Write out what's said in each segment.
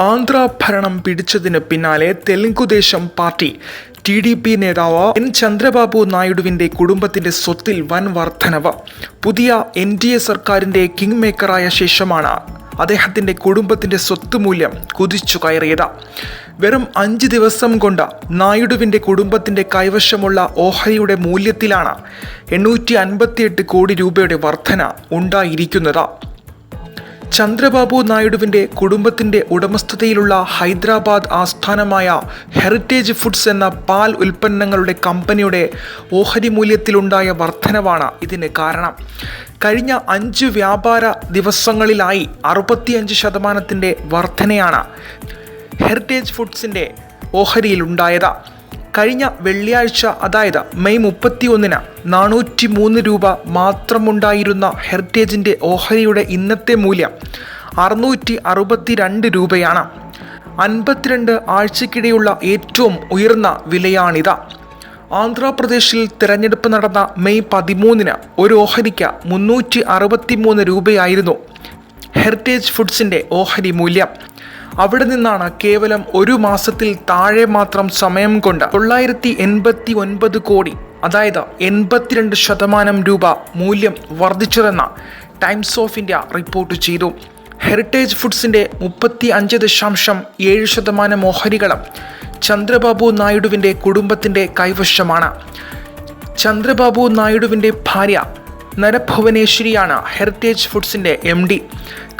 ആന്ധ്ര ഭരണം പിടിച്ചതിന് പിന്നാലെ Telugu Desam party T D P നേതാവ് എൻ ചന്ദ്രബാബു നായിഡുവിന്റെ കുടുംബത്തിന്റെ സ്വത്തിൽ വൻ വർധനവ്. പുതിയ എൻ ഡി എ സർക്കാരിന്റെ കിങ് മേക്കറായ ശേഷമാണ് അദ്ദേഹത്തിന്റെ കുടുംബത്തിന്റെ സ്വത്ത് മൂല്യം കുതിച്ചു കയറിയത്. വെറും അഞ്ച് ദിവസം കൊണ്ട് നായിഡുവിന്റെ കുടുംബത്തിന്റെ കൈവശമുള്ള ഓഹരിയുടെ മൂല്യത്തിലാണ് എണ്ണൂറ്റി അൻപത്തിയെട്ട് കോടി രൂപയുടെ വർധന ഉണ്ടായിരിക്കുന്നത്. ചന്ദ്രബാബു നായിഡുവിന്റെ കുടുംബത്തിന്റെ ഉടമസ്ഥതയിലുള്ള ഹൈദരാബാദ് ആസ്ഥാനമായ ഹെറിറ്റേജ് ഫുഡ്സ് എന്ന പാൽ ഉൽപ്പന്നങ്ങളുടെ കമ്പനിയുടെ ഓഹരി മൂല്യത്തിലുണ്ടായ വർധനവാണ് ഇതിന് കാരണം. കഴിഞ്ഞ അഞ്ച് വ്യാപാര ദിവസങ്ങളിലായി അറുപത്തിയഞ്ച് ശതമാനത്തിന്റെ വർധനയാണ് ഹെറിറ്റേജ് ഫുഡ്സിന്റെ ഓഹരിയിലുണ്ടായത്. കഴിഞ്ഞ വെള്ളിയാഴ്ച അതായത് മെയ് മുപ്പത്തി ഒന്നിന് നാനൂറ്റി മൂന്ന് രൂപ മാത്രമുണ്ടായിരുന്ന ഹെറിറ്റേജിന്റെ ഓഹരിയുടെ ഇന്നത്തെ മൂല്യം അറുന്നൂറ്റി അറുപത്തി രണ്ട് രൂപയാണ്. അൻപത്തിരണ്ട് ആഴ്ചക്കിടെയുള്ള ഏറ്റവും ഉയർന്ന വിലയാണിത്. ആന്ധ്രാപ്രദേശിൽ തിരഞ്ഞെടുപ്പ് നടന്ന മെയ് പതിമൂന്നിന് ഒരു ഓഹരിക്ക് മുന്നൂറ്റി അറുപത്തി മൂന്ന് രൂപയായിരുന്നു ഹെറിറ്റേജ് ഫുഡ്സിന്റെ ഓഹരി മൂല്യം. അവിടെ നിന്നാണ് കേവലം ഒരു മാസത്തിൽ താഴെ മാത്രം സമയം കൊണ്ട് തൊള്ളായിരത്തി എൺപത്തി ഒൻപത് കോടി അതായത് എൺപത്തിരണ്ട് ശതമാനം രൂപ മൂല്യം വർദ്ധിച്ചതെന്ന് ടൈംസ് ഓഫ് ഇന്ത്യ റിപ്പോർട്ട് ചെയ്തു. ഹെറിറ്റേജ് ഫുഡ്സിന്റെ മുപ്പത്തി അഞ്ച് ദശാംശം ഏഴ് ശതമാനം ഓഹരികളും ചന്ദ്രബാബു നായിഡുവിന്റെ കുടുംബത്തിന്റെ കൈവശമാണ്. ചന്ദ്രബാബു നായിഡുവിന്റെ ഭാര്യ നരഭുവനേശ്വരിയാണ് ഹെറിറ്റേജ് ഫുഡ്സിന്റെ എം ഡി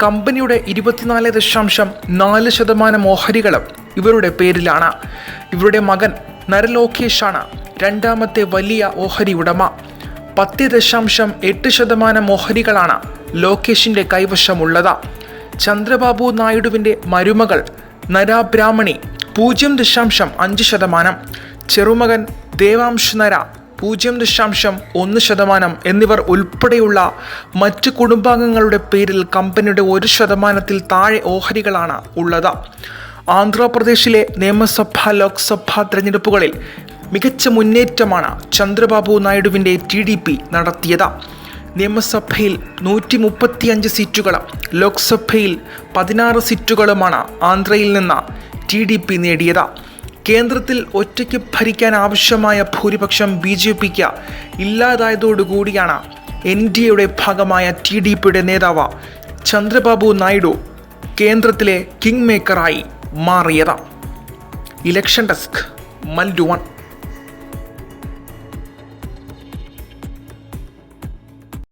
കമ്പനിയുടെ ഇരുപത്തിനാല് ദശാംശം നാല് ശതമാനം ഓഹരികളും ഇവരുടെ പേരിലാണ്. ഇവരുടെ മകൻ നരലോകേഷാണ് രണ്ടാമത്തെ വലിയ ഓഹരി ഉടമ. പത്ത് ദശാംശം എട്ട് ശതമാനം ഓഹരികളാണ് ലോകേഷിന്റെ കൈവശമുള്ളത്. ചന്ദ്രബാബു നായിഡുവിന്റെ മരുമകൾ നരാബ്രാഹ്മണി പൂജ്യം ദശാംശം അഞ്ച് ശതമാനം. ചെറുമകൻ ദേവാംശ് നര പൂജ്യം ദശാംശം ഒന്ന് ശതമാനം എന്നിവർ ഉൾപ്പെടെയുള്ള മറ്റ് കുടുംബാംഗങ്ങളുടെ പേരിൽ കമ്പനിയുടെ ഒരു ശതമാനത്തിൽ താഴെ ഓഹരികളാണ് ഉള്ളത്. ആന്ധ്രാപ്രദേശിലെ നിയമസഭ ലോക്സഭാ തെരഞ്ഞെടുപ്പുകളിൽ മികച്ച മുന്നേറ്റമാണ് ചന്ദ്രബാബു നായിഡുവിന്റെ ടി ഡി പി നടത്തിയത്. നിയമസഭയിൽ നൂറ്റി മുപ്പത്തിയഞ്ച് സീറ്റുകളും ലോക്സഭയിൽ പതിനാറ് സീറ്റുകളുമാണ് ആന്ധ്രയിൽ നിന്ന് ടി ഡി പി നേടിയത്. കേന്ദ്രത്തിൽ ഒറ്റയ്ക്ക് ഭരിക്കാൻ ആവശ്യമായ ഭൂരിപക്ഷം ബി ജെ പിക്ക് ഇല്ലാതായതോടുകൂടിയാണ് എൻ ഡി എയുടെ ഭാഗമായ ടി ഡി പിയുടെ നേതാവ് ചന്ദ്രബാബു നായിഡു കേന്ദ്രത്തിലെ കിങ് മേക്കറായി മാറിയത്. ഇലക്ഷൻ ഡെസ്ക് മൽഡു വൺ.